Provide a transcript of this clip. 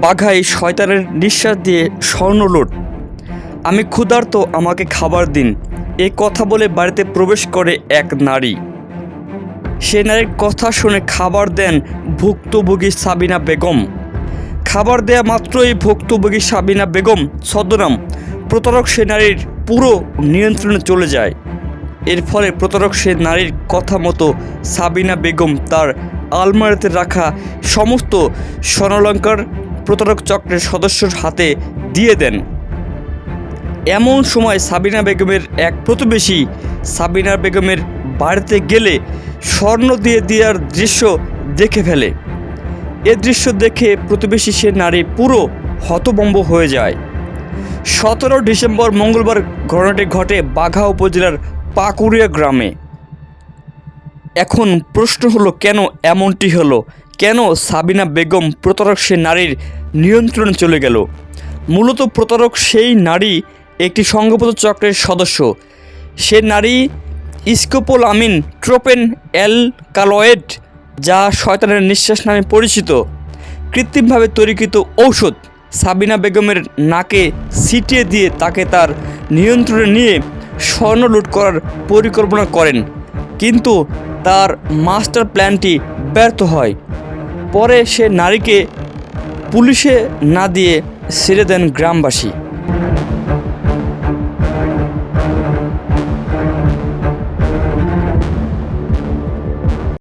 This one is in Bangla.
বাঘাই শয়তানের নিঃশ্বাস দিয়ে স্বর্ণলুট আমি ক্ষুধার্ত, আমাকে খাবার দিন। এ কথা বলে বাড়িতে প্রবেশ করে এক নারী। সে নারীর কথা শুনে খাবার দেন ভুক্তভোগী সাবিনা বেগম। খাবার দেয়া মাত্রই ভুক্তভোগী সাবিনা বেগম ছদ্মনাম। প্রতারক সে নারীর পুরো নিয়ন্ত্রণে চলে যায়। এর ফলে প্রতারক সে নারীর কথা মতো সাবিনা বেগম তার আলমারিতে রাখা সমস্ত স্বর্ণলঙ্কার প্রতারক চক্রের সদস্যর হাতে দিয়ে দেন। এমন সময় সাবিনা বেগমের এক প্রতিবেশী সাবিনা বেগমের বাড়িতে গেলে স্বর্ণ দিয়ে দেওয়ার দৃশ্য দেখে ফেলে। এ দৃশ্য দেখে প্রতিবেশী সে নারী পুরো হতবম্ব হয়ে যায়। সতেরো ডিসেম্বর মঙ্গলবার ঘটনাটি ঘটে বাঘা উপজেলার পাকুড়িয়া গ্রামে। এখন প্রশ্ন হলো, কেন এমনটি হলো? কেন সাবিনা বেগম প্রতারক সে নারীর নিয়ন্ত্রণে চলে গেল? মূলত প্রতারক সেই নারী একটি সংঘবদ্ধ চক্রের সদস্য। সে নারী স্কোপোল আমিন ট্রোপেন অ্যাল কালয়েড, যা শয়তানের নিঃশ্বাস নামে পরিচিত। কৃত্রিমভাবে তৈরিকৃত ঔষধ সাবিনা বেগমের নাকে ছিটিয়ে দিয়ে তাকে তার নিয়ন্ত্রণে নিয়ে স্বর্ণ লুট করার পরিকল্পনা করেন। কিন্তু তার মাস্টার প্ল্যানটি ব্যর্থ হয়। পরে সে নারীকে পুলিশে না দিয়ে ছেড়ে দেন গ্রামবাসী।